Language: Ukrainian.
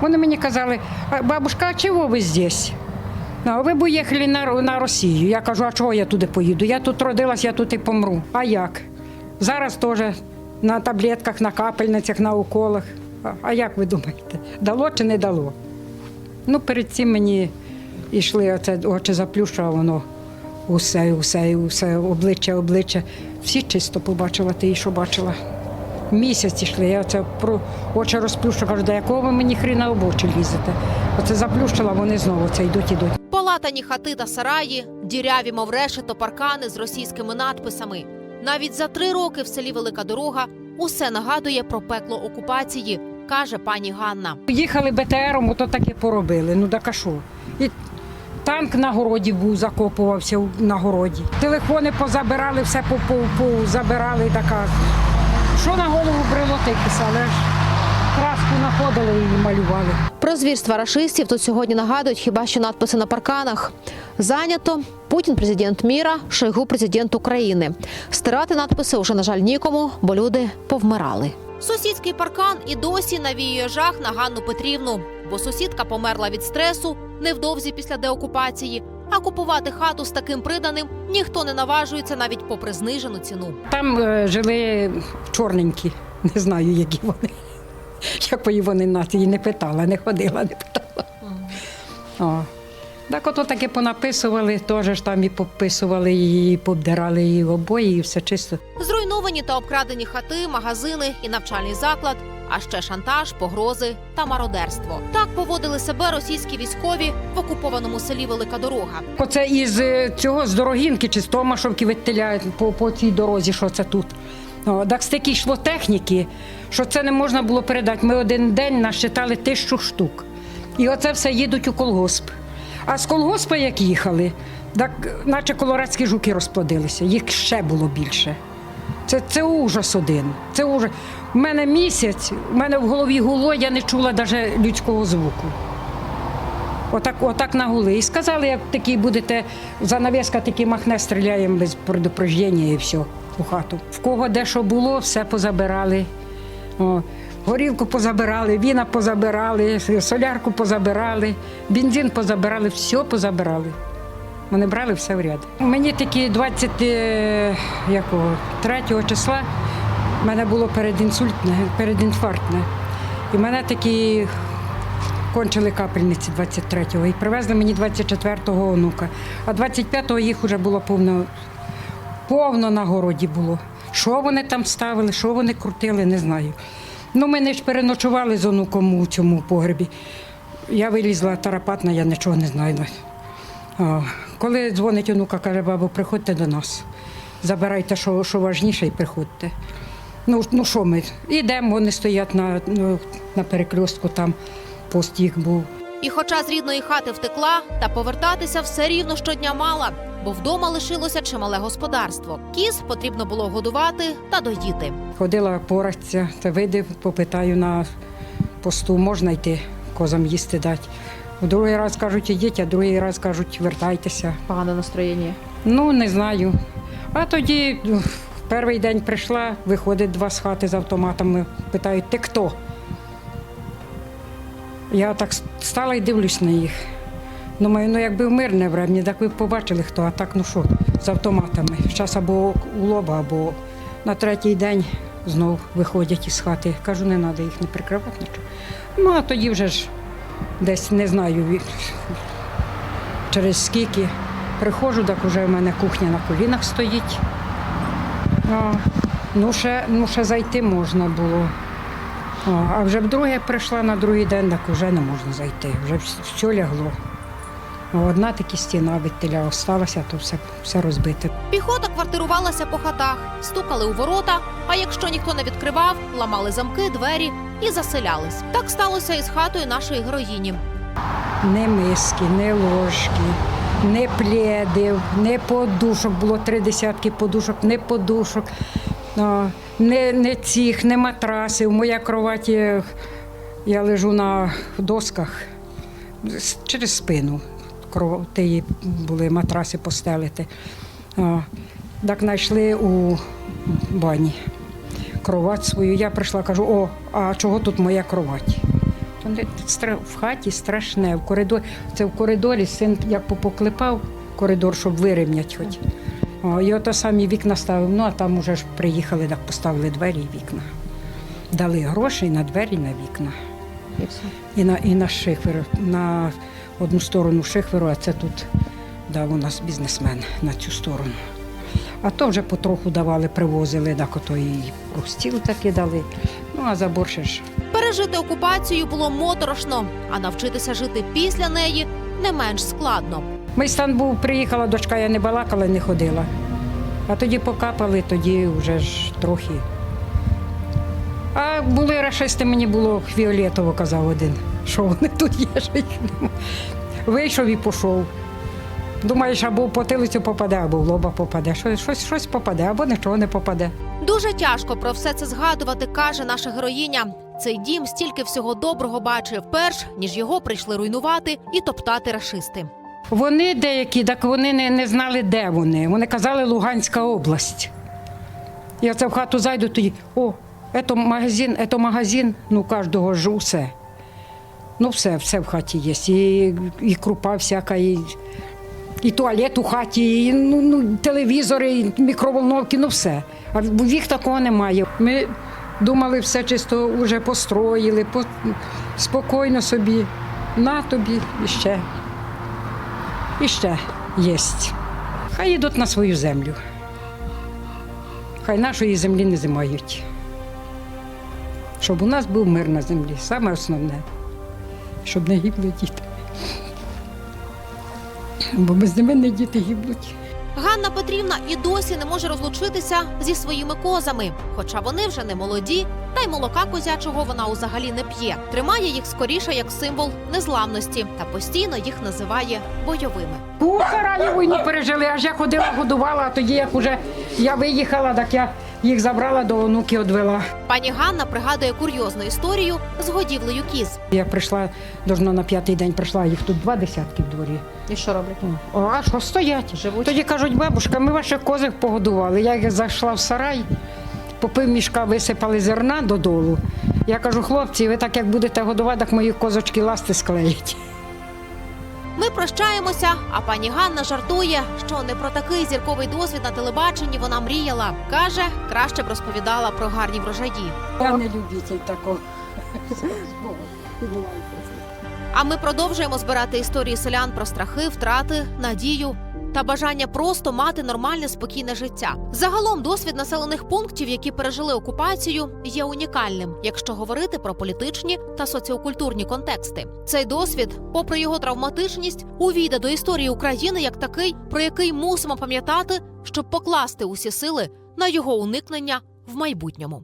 Вони мені казали, «А, бабушка, а чого ви здесь? Ну, ви б уїхали на, на Росію. Я кажу, а чого я туди поїду? Я тут родилась, я тут і помру. А як? Зараз теж на таблетках, на капельницях, на уколах. А, як ви думаєте, дало чи не дало? Ну, перед цим мені йшли оце очі заплющувало, воно усе, усе, усе, обличчя, обличчя. Всі чисто побачила, ти і що бачила. Місяць йшли, я оце про очі розплющу, кажу, до якого ви мені хріна об очі лізете? Оце заплющила, вони знову це йдуть, ідуть. Полатані хати та сараї, діряві, мов решето, паркани з російськими надписами. Навіть за три роки в селі Велика Дорога усе нагадує про пекло окупації, каже пані Ганна. Їхали БТРом, ото таке поробили. Ну так а що? І танк на городі був, закопувався на городі. Телефони позабирали, все по забирали. Така. Що на голову брелоти писали? Аж краску знаходили і малювали. Про звірства рашистів тут сьогодні нагадують хіба що надписи на парканах. Зайнято Путін президент міра, Шойгу президент України. Стирати надписи уже на жаль нікому, бо люди повмирали. Сусідський паркан і досі навіює жах на Ганну Петрівну, бо сусідка померла від стресу невдовзі після деокупації. А купувати хату з таким приданим ніхто не наважується навіть попри знижену ціну. Там е, жили чорненькі, не знаю, які вони. Якої вони нації не питала, не ходила, не питала. О. Так ото таке понаписували, теж ж там і пописували, і побдирали і обої, і все чисто. Зруйновані та обкрадені хати, магазини і навчальний заклад, а ще шантаж, погрози та мародерство. Так поводили себе російські військові в окупованому селі Велика Дорога. Оце із е, цього з Дорогінки чи з Томашовки відтиляють по, по цій дорозі, що це тут. О, так стільки йшло техніки, що це не можна було передати. Ми один день насчитали тисячу штук. І оце все їдуть у колгосп. А з колгоспа як їхали, так наче колорадські жуки розплодилися, їх ще було більше. Це, це ужас один. Це ужас. У мене місяць, у мене в голові гуло, я не чула навіть людського звуку. Отак, отак нагули. І сказали, як такі будете, занавеска таки махне, стріляємо без предупреждення і все у хату. В кого де що було, все позабирали. О, горілку позабирали, віна позабирали, солярку позабирали, бензин позабирали, все позабирали. Вони брали все в ряд. Мені такі 23 числа в мене було передінсультне, передінфарктне. І мене такі кончили капельниці 23-го і привезли мені 24-го онука. А 25-го їх вже було повно, повно на городі було. Що вони там ставили, що вони крутили, не знаю. Ну, ми не ж переночували з онуком у цьому погребі. Я вилізла тарапатна, я нічого не знаю. Коли дзвонить онука, каже, бабу, приходьте до нас. Забирайте, що, що важніше, і приходьте. Ну, ну що ми? Ідемо, вони стоять на, ну, на перекрестку, там пост їх був. І хоча з рідної хати втекла, та повертатися все рівно щодня мала, бо вдома лишилося чимале господарство. Кіз потрібно було годувати та доїти. Ходила порадця, та видив, попитаю на посту, можна йти козам їсти дати. У другий раз кажуть, ідіть, а другий раз кажуть, вертайтеся. Погане настроєння. Ну, не знаю. А тоді в перший день прийшла, виходить два з хати з автоматами, питають, ти хто? Я так стала і дивлюсь на їх. Думаю, ну якби в мирне врем'я, так ви б побачили хто, а так ну що, з автоматами. Зараз або у лоба, або на третій день знов виходять із хати. Кажу, не треба їх не прикривати нічого. Ну, а тоді вже ж десь не знаю через скільки. Приходжу, так вже в мене кухня на колінах стоїть. А, ну, ще, ну, ще зайти можна було. А, а вже вдруге прийшла на другий день, так вже не можна зайти. Вже все лягло. Одна таки стіна від теля осталася, то все, все розбите. Піхота квартирувалася по хатах, стукали у ворота. А якщо ніхто не відкривав, ламали замки, двері і заселялись. Так сталося і з хатою нашої героїні. Не миски, не ложки, не пледів, не подушок. Було три десятки подушок, не подушок, не, не цих, не матраси. В моїй кроваті я лежу на досках через спину. Кров, були матраси постелити. Так знайшли у бані кровать свою. Я прийшла, кажу, о, а чого тут моя кровать? В хаті страшне. В коридорі, це в коридорі син як поклепав коридор, щоб вирівняти хоч. О, і ото самі вікна ставив. Ну а там уже ж приїхали, так поставили двері і вікна. Дали гроші на двері, на вікна. І на, і на шифер, на одну сторону шиферу, а це тут дав у нас бізнесмен на цю сторону. А то вже потроху давали, привозили, так ото і стіл таки дали. Ну, а забор ще ж. Пережити окупацію було моторошно, а навчитися жити після неї не менш складно. Ми в Стамбул приїхала, дочка, я не балакала, не ходила. А тоді покапали, тоді вже ж трохи. А були рашисти, мені було фіолетово, казав один, що вони тут є, що їх нема. Вийшов і пішов. Думаєш, або в потилицю попаде, або в лоба попаде. Щось, щось, щось попаде, або нічого не попаде. Дуже тяжко про все це згадувати, каже наша героїня. Цей дім стільки всього доброго бачив, перш ніж його прийшли руйнувати і топтати рашисти. Вони деякі, так вони не, не знали, де вони. Вони казали Луганська область. Я це в хату зайду, тоді, о, це магазин, це магазин, ну кожного ж усе. Ну, все, все в хаті є. І, і крупа всяка, і, і туалет у хаті, і ну, ну, телевізори, і мікроволновки, ну все. А в їх такого немає. Ми думали, все чисто вже построїли, по, спокійно собі. На тобі і ще. І ще єсть. Хай йдуть на свою землю. Хай нашої землі не зимають. Щоб у нас був мир на землі. Саме основне, щоб не гибли діти. Бо без мене діти гибнуть. Ганна Петрівна і досі не може розлучитися зі своїми козами, хоча вони вже не молоді, та й молока козячого вона взагалі не п'є. Тримає їх скоріше як символ незламності та постійно їх називає бойовими. У Сараї війну пережили, аж я ходила, годувала, а тоді, як уже я виїхала, так я їх забрала до онуки, одвела. Пані Ганна пригадує курйозну історію з годівлею кіз. Я прийшла, должно на п'ятий день прийшла, їх тут два десятки в дворі. І що роблять? О, а що стоять? Живуть? Тоді кажуть, бабушка, ми ваших козих погодували. Я як зайшла в сарай, по пів мішка висипали зерна додолу. Я кажу, хлопці, ви так як будете годувати, так мої козочки ласти склеять. Ми прощаємося, а пані Ганна жартує, що не про такий зірковий досвід на телебаченні вона мріяла. Каже, краще б розповідала про гарні врожаї. Я не любитель такого. А ми продовжуємо збирати історії селян про страхи, втрати, надію та бажання просто мати нормальне спокійне життя. Загалом досвід населених пунктів, які пережили окупацію, є унікальним, якщо говорити про політичні та соціокультурні контексти. Цей досвід, попри його травматичність, увійде до історії України як такий, про який мусимо пам'ятати, щоб покласти усі сили на його уникнення в майбутньому.